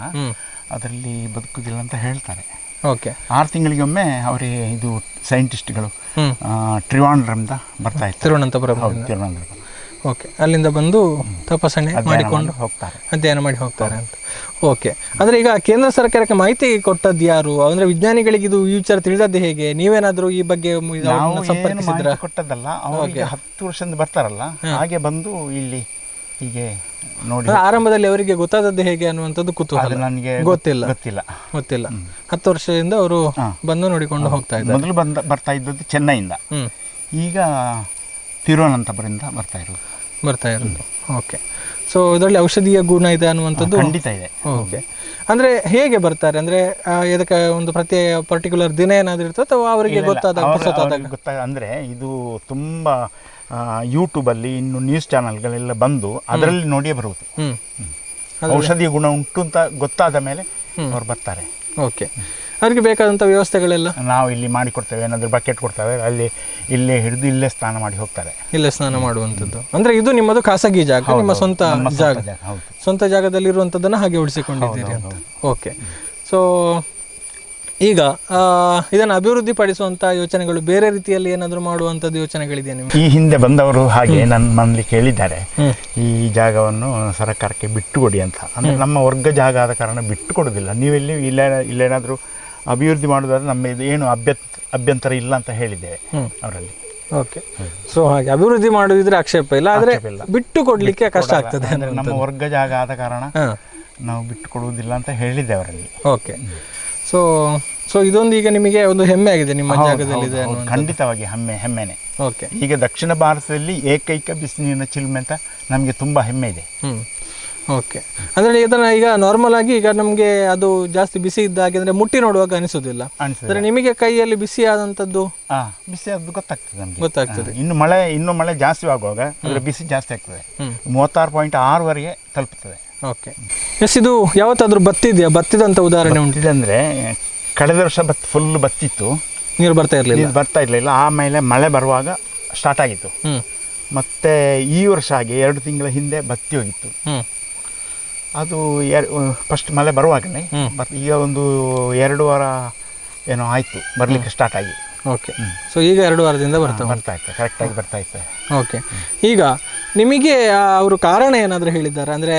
ಅದರಲ್ಲಿ ಬದುಕುದಿಲ್ಲ ಅಂತ ಹೇಳ್ತಾರೆ. ಓಕೆ. ಆರು ತಿಂಗಳಿಗೊಮ್ಮೆ ಅವರಿಗೆ ಇದು ಸೈಂಟಿಸ್ಟ್ಗಳು ಟ್ರಿವಾಂಡ್ರಮ್ದ ಬರ್ತಾ ಇತ್ತು. ತಿರುವನಂತಪುರ. ತಿರುವನಂತಪುರ. ಓಕೆ ಅಲ್ಲಿಂದ ಬಂದು ತಪಾಸಣೆ ಮಾಡಿಕೊಂಡು ಮಾಡಿ ಹೋಗ್ತಾರೆ. ಅಧ್ಯಯನ ಮಾಡಿ ಹೋಗ್ತಾರೆ ಅಂತ. ಓಕೆ ಅಂದ್ರೆ ಈಗ ಕೇಂದ್ರ ಸರ್ಕಾರಕ್ಕೆ ಮಾಹಿತಿ ಕೊಟ್ಟದ್ದು ಯಾರು? ಅಂದ್ರೆ ವಿಜ್ಞಾನಿಗಳಿಗೆ ಇದು ಈ ವಿಚಾರ ತಿಳಿದದ್ದು ಹೇಗೆ? ನೀವೇನಾದ್ರೂ ಈ ಬಗ್ಗೆ ಸಂಪರ್ಕಿಸಿದ್ರ? ಕೊಟ್ಟದ್ದಲ್ಲ ಅವರಿಗೆ ಹತ್ತು ವರ್ಷದಿಂದ ಬರ್ತಾರಲ್ಲ ಹಾಗೆ ಬಂದು ಇಲ್ಲಿ ಹೀಗೆ ನೋಡಿ ಆರಂಭದಲ್ಲಿ ಅವರಿಗೆ ಗೊತ್ತಾದದ್ದು ಹೇಗೆ ಅನ್ನುವಂಥದ್ದು ಕುತೂಹಲ. ನನಗೆ ಗೊತ್ತಿಲ್ಲ. ಗೊತ್ತಿಲ್ಲ. ಗೊತ್ತಿಲ್ಲ. ಹತ್ತು ವರ್ಷದಿಂದ ಅವರು ಬಂದು ನೋಡಿಕೊಂಡು ಹೋಗ್ತಾ ಇದ್ದಾರೆ. ಮೊದಲು ಬಂದ ಬರ್ತಾ ಇದ್ದದ್ದು ಚೆನ್ನೈಯಿಂದ. ಈಗ ತಿರುವನಂತಪುರದಿಂದ ಬರ್ತಾ ಇರೋದು. ಬರ್ತಾ ಇರೋದು ಓಕೆ ಸೊ ಇದರಲ್ಲಿ ಔಷಧೀಯ ಗುಣ ಇದೆ ಅನ್ನುವಂಥದ್ದು ಖಂಡಿತ ಇದೆ. ಓಕೆ ಅಂದರೆ ಹೇಗೆ ಬರ್ತಾರೆ? ಅಂದರೆ ಇದಕ್ಕೆ ಒಂದು ಪ್ರತಿ ಪರ್ಟಿಕ್ಯುಲರ್ ದಿನ ಏನಾದರೂ ಇರ್ತದೆ ಅಥವಾ ಅವರಿಗೆ ಗೊತ್ತಾದ ಗೊತ್ತಾ ಅಂದರೆ ಇದು ತುಂಬ ಯೂಟ್ಯೂಬಲ್ಲಿ ಇನ್ನು ನ್ಯೂಸ್ ಚಾನಲ್ಗಳೆಲ್ಲ ಬಂದು ಅದರಲ್ಲಿ ನೋಡಿಯೇ ಬರುವುದು. ಹ್ಞೂ ಔಷಧಿ ಗುಣ ಉಂಟು ಅಂತ ಗೊತ್ತಾದ ಮೇಲೆ ಅವ್ರು ಬರ್ತಾರೆ. ಓಕೆ ಅವರಿಗೆ ಬೇಕಾದಂಥ ವ್ಯವಸ್ಥೆಗಳೆಲ್ಲ? ನಾವು ಇಲ್ಲಿ ಮಾಡಿ ಕೊಡ್ತೇವೆ ಏನಾದರೂ ಬಕೆಟ್ ಕೊಡ್ತೇವೆ ಅಲ್ಲಿ ಇಲ್ಲೇ ಹಿಡಿದು ಇಲ್ಲೇ ಸ್ನಾನ ಮಾಡಿ ಹೋಗ್ತಾರೆ. ಇಲ್ಲೇ ಸ್ನಾನ ಮಾಡುವಂಥದ್ದು. ಅಂದ್ರೆ ಇದು ನಿಮ್ಮದು ಖಾಸಗಿ ಜಾಗ ನಿಮ್ಮ ಸ್ವಂತ ಜಾಗ. ಸ್ವಂತ ಜಾಗದಲ್ಲಿ ಇರುವಂಥದ್ದನ್ನು ಹಾಗೆ ಉಳಿಸಿಕೊಂಡಿದ್ದೀರಿ ಅಂತ. ಓಕೆ ಸೊ ಈಗ ಇದನ್ನು ಅಭಿವೃದ್ಧಿ ಪಡಿಸುವಂತಹ ಯೋಚನೆಗಳು ಬೇರೆ ರೀತಿಯಲ್ಲಿ ಏನಾದರೂ ಮಾಡುವಂಥದ್ದು ಯೋಚನೆಗಳಿದೆಯಾ ನಿಮಗೆ? ಈ ಹಿಂದೆ ಬಂದವರು ಹಾಗೆ ನನ್ನ ಮನೇಲಿ ಕೇಳಿದ್ದಾರೆ. ಈ ಜಾಗವನ್ನು ಸರ್ಕಾರಕ್ಕೆ ಬಿಟ್ಟುಕೊಡಿ ಅಂತ. ಅಂದರೆ ನಮ್ಮ ವರ್ಗ ಜಾಗ ಆದ ಕಾರಣ ಬಿಟ್ಟು ಕೊಡೋದಿಲ್ಲ ನೀವೆಲ್ಲಿ ಇಲ್ಲ ಇಲ್ಲೇನಾದರೂ ಅಭಿವೃದ್ಧಿ ಮಾಡೋದಾದ್ರೆ ನಮ್ಮ ಇದು ಏನು ಅಭ್ಯ ಅಭ್ಯಂತರ ಇಲ್ಲ ಅಂತ ಹೇಳಿದ್ದೇವೆ. ಅವರಲ್ಲಿ. ಓಕೆ ಸೊ ಹಾಗೆ ಅಭಿವೃದ್ಧಿ ಮಾಡುವುದಿದ್ರೆ ಆಕ್ಷೇಪ ಇಲ್ಲ ಆದರೆ ಬಿಟ್ಟು ಕೊಡಲಿಕ್ಕೆ ಕಷ್ಟ ಆಗ್ತದೆ ಅಂದರೆ ನಮ್ಮ ವರ್ಗ ಜಾಗ ಆದ ಕಾರಣ ನಾವು ಬಿಟ್ಟು ಕೊಡುವುದಿಲ್ಲ ಅಂತ ಹೇಳಿದ್ದೆ ಅವರಲ್ಲಿ. ಓಕೆ ಸೊ ಸೊ ಇದೊಂದು ಈಗ ನಿಮಗೆ ಒಂದು ಹೆಮ್ಮೆ ಆಗಿದೆ ನಿಮ್ಮ ಜಾಗದಲ್ಲಿದೆ ಹೌದು, ಖಂಡಿತವಾಗಿ ಹೆಮ್ಮೆ ಹೆಮ್ಮೆನೆ. ಓಕೆ ಈಗ ದಕ್ಷಿಣ ಭಾರತದಲ್ಲಿ ಏಕೈಕ ಬಿಸಿನೀರಿನ ಚಿಲುಮೆ ಅಂತ ನಮಗೆ ತುಂಬ ಹೆಮ್ಮೆ ಇದೆ. ಓಕೆ ಅಂದ್ರೆ ಇದನ್ನು ಈಗ ನಾರ್ಮಲ್ ಆಗಿ ಈಗ ನಮಗೆ ಅದು ಜಾಸ್ತಿ ಬಿಸಿ ಇದ್ದಾಗೆ ಅಂದ್ರೆ ಮುಟ್ಟಿ ನೋಡುವಾಗ ಅನಿಸೋದಿಲ್ಲ. ಅಂದ್ರೆ ನಿಮಗೆ ಕೈಯಲ್ಲಿ ಬಿಸಿ ಆದಂಥದ್ದು ಬಿಸಿ ಅದು ಗೊತ್ತಾಗ್ತದೆ ನಮಗೆ. ಗೊತ್ತಾಗ್ತದೆ. ಇನ್ನು ಮಳೆ ಇನ್ನು ಮಳೆ ಜಾಸ್ತಿ ಆಗುವಾಗ ಅಂದ್ರೆ ಬಿಸಿ ಜಾಸ್ತಿ ಆಗ್ತದೆ. ಮೂವತ್ತಾರು ಪಾಯಿಂಟ್ ಆರುವರೆಗೆ ತಲುಪುತ್ತದೆ. ಓಕೆ ಎಸ್ ಇದು ಯಾವತ್ತಾದ್ರೂ ಬತ್ತಿದೆಯಾ? ಬತ್ತಿದಂಥ ಉದಾಹರಣೆ ಉಂಟು. ಅಂದ್ರೆ ಕಳೆದ ವರ್ಷ ಬತ್ ಫುಲ್ ಬತ್ತಿತ್ತು. ನೀರು ಬರ್ತಾ ಇರಲಿಲ್ಲ. ನೀರು ಬರ್ತಾ ಇರಲಿಲ್ಲ. ಆಮೇಲೆ ಮಳೆ ಬರುವಾಗ ಸ್ಟಾರ್ಟ್ ಆಗಿತ್ತು. ಮತ್ತೆ ಈ ವರ್ಷ ಆಗಿ ಎರಡು ತಿಂಗಳ ಹಿಂದೆ ಬತ್ತಿ ಹೋಗಿತ್ತು. ಅದು ಎರ್ ಫಸ್ಟ್ ಮಳೆ ಬರುವಾಗಲೇ. ಬಟ್ ಈಗ ಒಂದು ಎರಡು ವಾರ ಏನೋ ಆಯಿತು ಬರಲಿಕ್ಕೆ ಸ್ಟಾರ್ಟ್ ಆಗಿ. ಓಕೆ. ಸೊ ಈಗ ಎರಡು ವಾರದಿಂದ ಬರ್ತಾ ಬರ್ತಾ ಇತ್ತು ಕರೆಕ್ಟಾಗಿ ಬರ್ತಾ ಇತ್ತು. ಓಕೆ. ಈಗ ನಿಮಗೆ ಅವರು ಕಾರಣ ಏನಾದರೂ ಹೇಳಿದ್ದಾರೆ? ಅಂದರೆ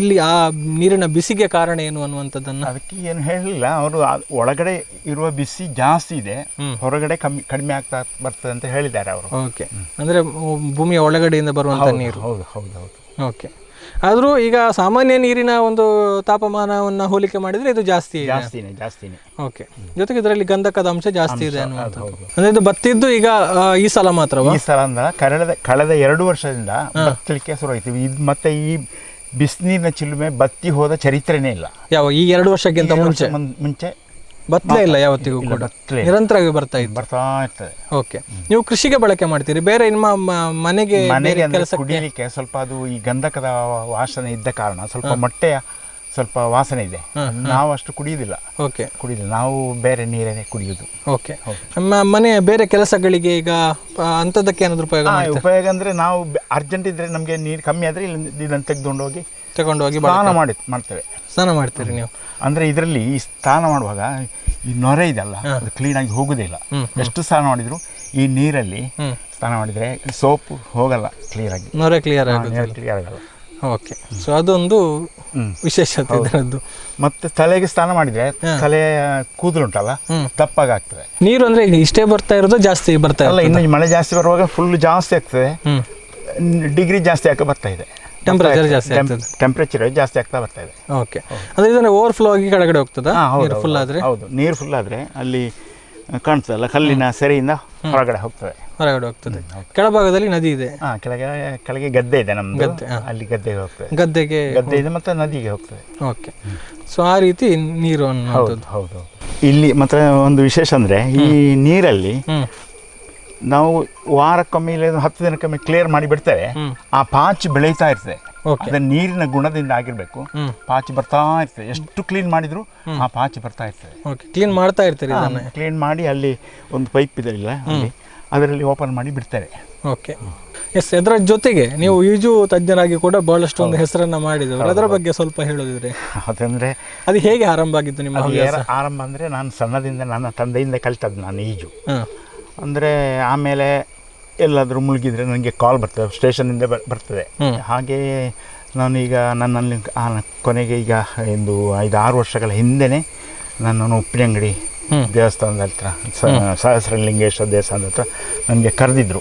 ಇಲ್ಲಿ ಆ ನೀರಿನ ಬಿಸಿಗೆ ಕಾರಣ ಏನು ಅನ್ನುವಂಥದ್ದನ್ನು? ಅದಕ್ಕೆ ಏನು ಹೇಳಲಿಲ್ಲ ಅವರು ಒಳಗಡೆ ಇರುವ ಬಿಸಿ ಜಾಸ್ತಿ ಇದೆ. ಹೊರಗಡೆ ಕಮ್ಮಿ ಕಡಿಮೆ ಆಗ್ತಾ ಬರ್ತದೆ ಅಂತ ಹೇಳಿದ್ದಾರೆ ಅವರು. ಓಕೆ. ಅಂದರೆ ಭೂಮಿಯ ಒಳಗಡೆಯಿಂದ ಬರುವಂಥ ನೀರು. ಹೌದು ಹೌದು ಹೌದು. ಓಕೆ. ಆದರೂ ಈಗ ಸಾಮಾನ್ಯ ನೀರಿನ ಒಂದು ತಾಪಮಾನವನ್ನು ಹೋಲಿಕೆ ಮಾಡಿದರೆ ಇದು ಜಾಸ್ತಿ ಇದೆ. ಜಾಸ್ತಿನೇ ಜಾಸ್ತಿನೇ. ಓಕೆ ಜೊತೆಗೆ ಇದರಲ್ಲಿ ಗಂಧಕದ ಅಂಶ ಜಾಸ್ತಿ ಇದೆ ಅನ್ನುವಂಥದ್ದು. ಅಂದರೆ ಇದು ಬತ್ತಿದ್ದು ಈಗ ಆ, ಈ ಸಲ ಮಾತ್ರವಾ? ಈ ಸಲ ಅಂದ್ರೆ ಕಳೆದ ಕಳೆದ ಎರಡು ವರ್ಷದಿಂದ ಬತ್ತಲಿಕ್ಕೆ ಶುರುವಾಯಿತು. ಇದು ಮತ್ತೆ ಈ ಬಿಸಿನೀರಿನ ಚಿಲುಮೆ ಬತ್ತಿ ಹೋದ ಚರಿತ್ರೆನೇ ಇಲ್ಲ. ಯಾವ ಈ ಎರಡು ವರ್ಷಕ್ಕಿಂತ ಮುಂಚೆ? ಮುಂಚೆ ಬತ್ತಲೇ ಇಲ್ಲ ಯಾವತ್ತಿಗೂ ಕೂಡ. ಬತ್ತಲೇ ಇಲ್ಲ. ನಿರಂತರವಾಗಿ ಬರ್ತಾ ಇದೆ ಬರ್ತಾ ಇರ್ತದೆ. ಓಕೆ. ನೀವು ಕೃಷಿಗೆ ಬಳಕೆ ಮಾಡ್ತೀರಿ. ಬೇರೆ ನಿಮ್ಮ ಮ- ಮನೆಗೆ ಮನೆಗೆ ಬೇರೆ ಅಂದ್ರೆ ಕೆಲಸ ಕುಡಿಯಲಿಕ್ಕೆ ಸ್ವಲ್ಪ ಅದು ಈ ಗಂಧಕದ ವಾಸನೆ ಇದ್ದ ಕಾರಣ ಸ್ವಲ್ಪ ಮೊಟ್ಟೆಯ ಸ್ವಲ್ಪ ವಾಸನೆ ಇದೆ. ನಾವು ಅಷ್ಟು ಕುಡಿಯುವುದಿಲ್ಲ. ಓಕೆ. ಕುಡಿಯುದು ನಾವು ಬೇರೆ ನೀರನ್ನೇ ಕುಡಿಯುವುದು. ಓಕೆ. ನಮ್ಮ ಮನೆ ಬೇರೆ ಕೆಲಸಗಳಿಗೆ ಈಗ ಅಂತದಕ್ಕೆ ಅಂಥದ್ದಕ್ಕೆ ಏನಾದ್ರು ಉಪಯೋಗ ಉಪಯೋಗ ಅಂದರೆ ನಾವು ಅರ್ಜೆಂಟ್ ಇದ್ರೆ ನಮಗೆ ನೀರು ಕಮ್ಮಿ ಆದ್ರೆ ಇಲ್ಲಿ ಇದನ್ನು ತೆಗೆದುಕೊಂಡು ಹೋಗಿ ತಗೊಂಡು ಹೋಗಿ ಸ್ನಾನ ಮಾಡಿ ಮಾಡ್ತೇವೆ. ಸ್ನಾನ ಮಾಡ್ತೀರಿ ನೀವು? ಅಂದ್ರೆ ಇದರಲ್ಲಿ ಈ ಸ್ನಾನ ಮಾಡುವಾಗ ಈ ನೊರೆ ಇದೆಲ್ಲ ಅದು ಕ್ಲೀನಾಗಿ ಹೋಗುದೇ ಇಲ್ಲ. ಎಷ್ಟು ಸ್ನಾನ ಮಾಡಿದರೂ ಈ ನೀರಲ್ಲಿ ಸ್ನಾನ ಮಾಡಿದ್ರೆ ಸೋಪು ಹೋಗಲ್ಲ ಕ್ಲಿಯರಾಗಿ ನೊರೆ ಕ್ಲಿಯರ್ ಆಗುತ್ತೆ ಕ್ಲಿಯರ್ ಆಗಲ್ಲ. ಓಕೆ ಸೊ ಅದೊಂದು ವಿಶೇಷತೆ ಇದರದ್ದು. ಮತ್ತೆ ತಲೆಗೆ ಸ್ನಾನ ಮಾಡಿದ್ರೆ ತಲೆ ಕೂದಲುಂಟಲ್ಲ ತಪ್ಪಾಗಿ ಆಗ್ತದೆ ನೀರು ಅಂದ್ರೆ ಈಗ ಇಷ್ಟೇ ಬರ್ತಾ ಇರೋದು ಜಾಸ್ತಿ ಬರ್ತಾ ಇಲ್ಲ ಇನ್ನು ಮಳೆ ಜಾಸ್ತಿ ಬರುವಾಗ ಫುಲ್ ಜಾಸ್ತಿ ಆಗ್ತದೆ. ಡಿಗ್ರಿ ಜಾಸ್ತಿ ಆಗ ಬರ್ತಾ ಇದೆ. ಟೆಂಪರೇಚರ್ ಜಾಸ್ತಿ ಆಗ್ತದೆ. ಟೆಂಪರೇಚರ್ ಜಾಸ್ತಿ ಆಗ್ತಾ ಬರ್ತಾ ಇದೆ. ಓಕೆ ಅಂದ್ರೆ ಇದನ್ನ ಓವರ್ಫ್ಲೋ ಆಗಿ ಕೆಳಗಡೆ ಹೋಗ್ತದಾ? ಹೌದು, ಫುಲ್ ಆದ್ರೆ? ಹೌದು. ನೀರು ಫುಲ್ ಆದ್ರೆ ಅಲ್ಲಿ ಕಾಣ್ತದಲ್ಲ ಕಲ್ಲಿನ ಸೆರೆಯಿಂದ ಹೊರಗಡೆ ಹೋಗ್ತದೆ. ಹೊರಗಡೆ ಹೋಗ್ತದೆ. ಕೆಳಭಾಗದಲ್ಲಿ ನದಿ ಇದೆ. ಹಾ ಕೆಳಗೆ ಕೆಳಗೆ ಗದ್ದೆ ಇದೆ ನಮ್ಮ ಗದ್ದೆ, ಅಲ್ಲಿ ಗದ್ದೆಗೆ ಹೋಗ್ತದೆ. ಗದ್ದೆಗೆ ಗದ್ದೆ ಇದೆ ಮತ್ತೆ ನದಿಗೆ ಹೋಗ್ತದೆ. ಓಕೆ. ಸೊ ಆ ರೀತಿ ನೀರು ಹೌದು ಹೌದು. ಇಲ್ಲಿ ಮತ್ತೆ ಒಂದು ವಿಶೇಷ ಅಂದ್ರೆ ಈ ನೀರಲ್ಲಿ ನಾವು ವಾರಕ್ಕೊಮ್ಮೆ ಇಲ್ಲ ಹತ್ತು ದಿನಕ್ಕೊಮ್ಮೆ ಕ್ಲಿಯರ್ ಮಾಡಿ ಬಿಡ್ತೇವೆ. ಆ ಪಾಚಿ ಬೆಳೀತಾ ಇರ್ತದೆ. ಅದ ನೀರಿನ ಗುಣದಿಂದ ಆಗಿರ್ಬೇಕು. ಪಾಚಿ ಬರ್ತಾ ಇರ್ತದೆ. ಎಷ್ಟು ಕ್ಲೀನ್ ಮಾಡಿದ್ರು ಆ ಪಾಚಿ ಬರ್ತಾ ಇರ್ತದೆ. ಓಕೆ ಕ್ಲೀನ್ ಮಾಡ್ತಾ ಇರ್ತೀರಿ ಕ್ಲೀನ್ ಮಾಡಿ ಅಲ್ಲಿ ಒಂದು ಪೈಪ್ ಇದೆ ಇಲ್ಲ ಅದರಲ್ಲಿ ಓಪನ್ ಮಾಡಿ ಬಿಡ್ತಾರೆ ಓಕೆ ಎಸ್ ಅದರ ಜೊತೆಗೆ ನೀವು ಈಜು ತಜ್ಞರಾಗಿ ಕೂಡ ಬಹಳಷ್ಟು ಒಂದು ಹೆಸರನ್ನ ಮಾಡಿದ್ರು ಅದರ ಬಗ್ಗೆ ಸ್ವಲ್ಪ ಹೇಳೋದಿದ್ರೆ. ಅದಂದ್ರೆ ಅದು ಹೇಗೆ ಆರಂಭ ಆಗಿತ್ತು ನಿಮ್ಮ ಆರಂಭ ಅಂದ್ರೆ ನಾನು ಸಣ್ಣದಿಂದ ನನ್ನ ತಂದೆಯಿಂದ ಕಲಿತದ್ದು ನಾನು ಈಜು. ಅಂದರೆ ಆಮೇಲೆ ಎಲ್ಲಾದರೂ ಮುಳುಗಿದರೆ ನನಗೆ ಕಾಲ್ ಬರ್ತದೆ ಸ್ಟೇಷನಿಂದ ಬರ್ತದೆ. ಹಾಗೇ ಹಾಗೆಯೇ ನಾನೀಗ ನನ್ನಲ್ಲಿ ಕೊನೆಗೆ ಈಗ ಒಂದು ಐದು ಆರು ವರ್ಷಗಳ ಹಿಂದೆನೇ ನನ್ನನ್ನು ಉಪ್ಪಿನ ಅಂಗಡಿ ದೇವಸ್ಥಾನದ ಹತ್ರ ಸಹಸ್ರಲಿಂಗೇಶ್ವರ ದೇವಸ್ಥಾನದ ಹತ್ರ ನನಗೆ ಕರೆದಿದ್ರು.